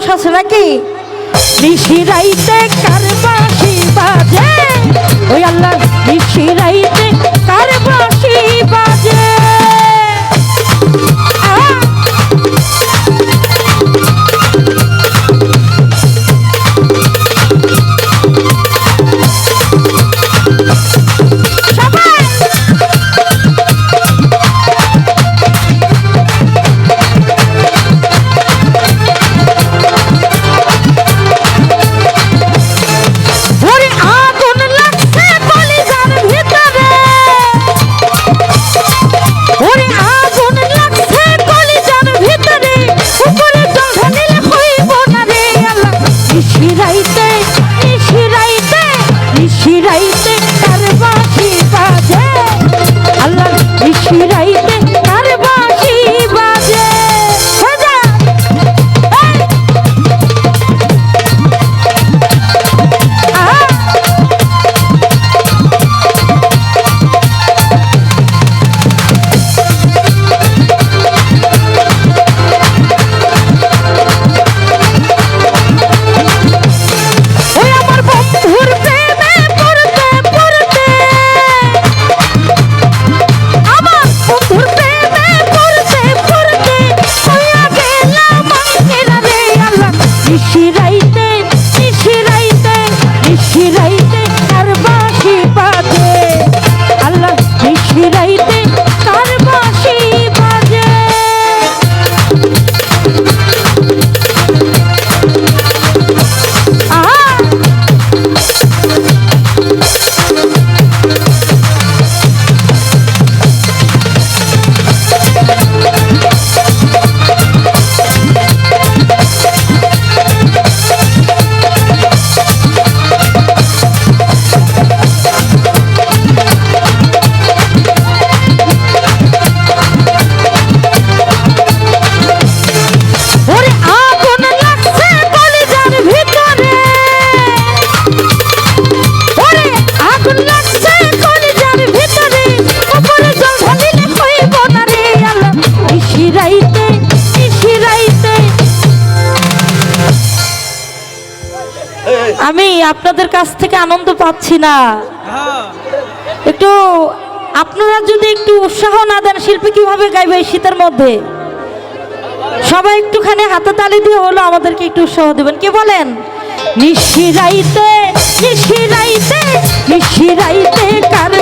মানুষ আছে নাকি? নিশিরাইতে কার বাসি বাজে? ওই আল্লাহ নিশিরাইতে কার বাসি বাজে? আমি আপনাদের কাছ থেকে আনন্দ পাচ্ছি না। হ্যাঁ। একটু আপনারা যদি একটু উৎসাহ না দেন শিল্পী কীভাবে গাইবে এই শীতের মধ্যে? সবাই একটুখানি হাতে তালি দিয়ে হলো আমাদেরকে একটু উৎসাহ দেবেন। কে বলেন? নিশিরাইতে নিশিরাইতে নিশিরাইতে কার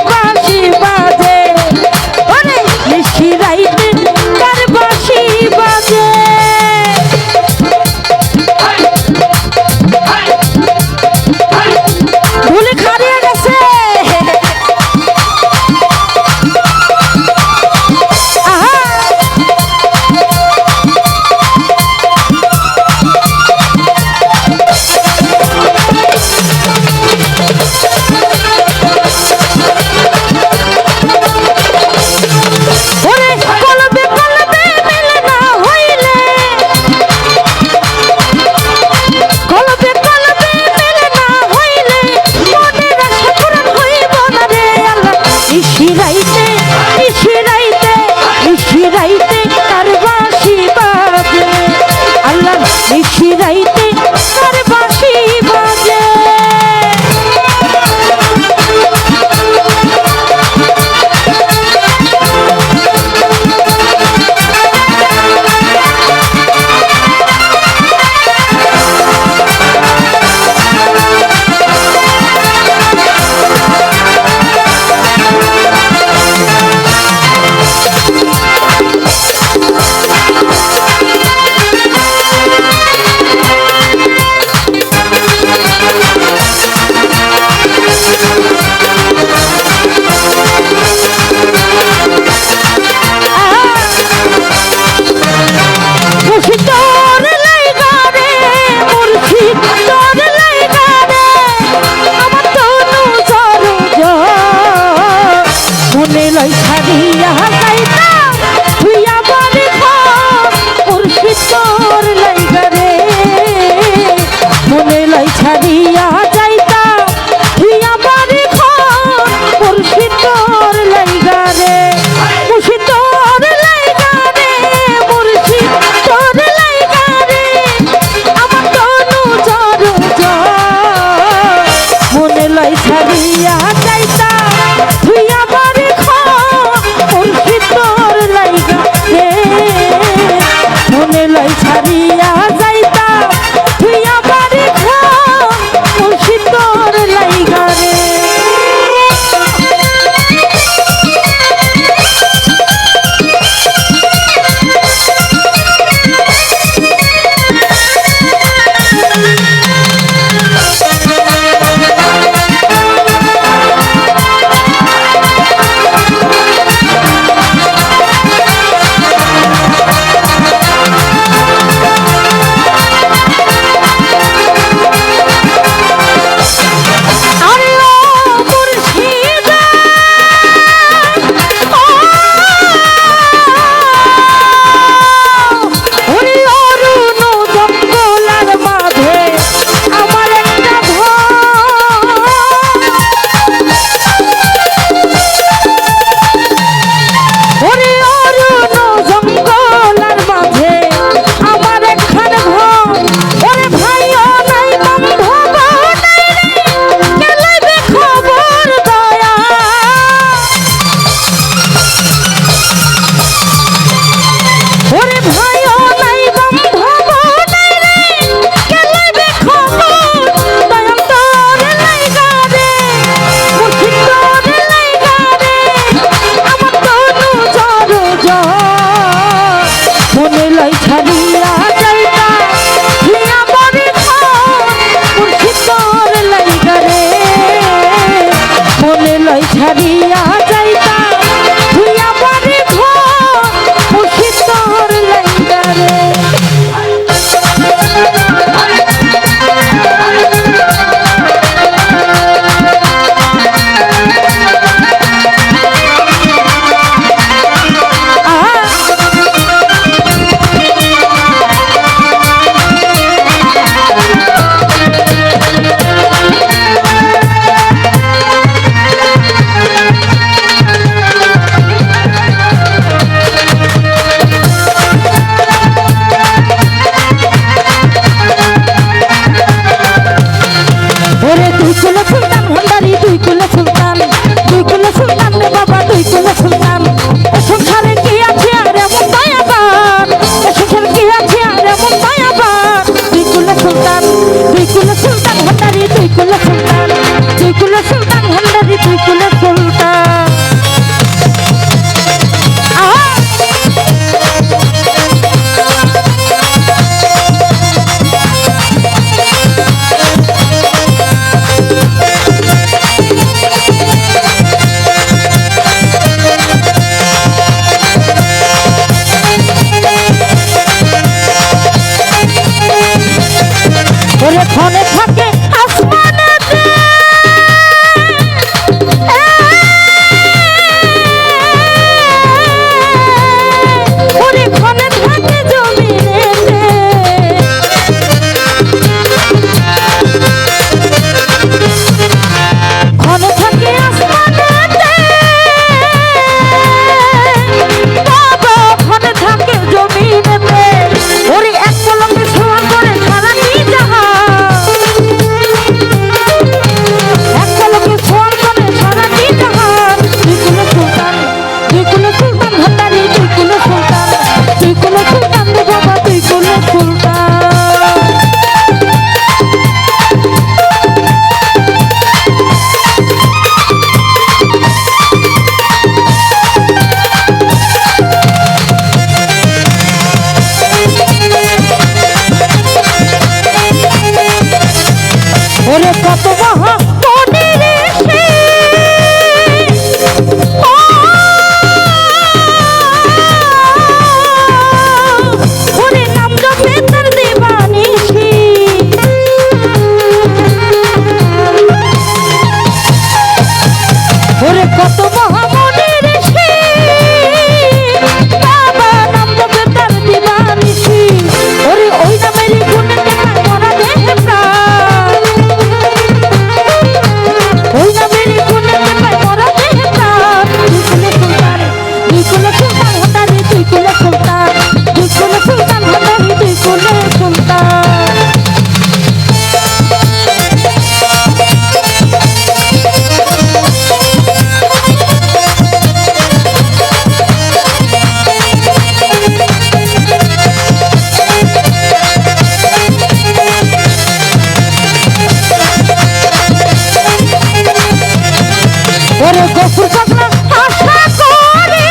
ওরে গফুর পাগলা আশা করি।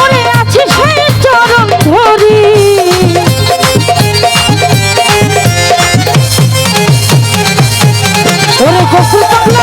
ওরে আছে সেই চরণ ধরি। ওরে গফুর পাগলা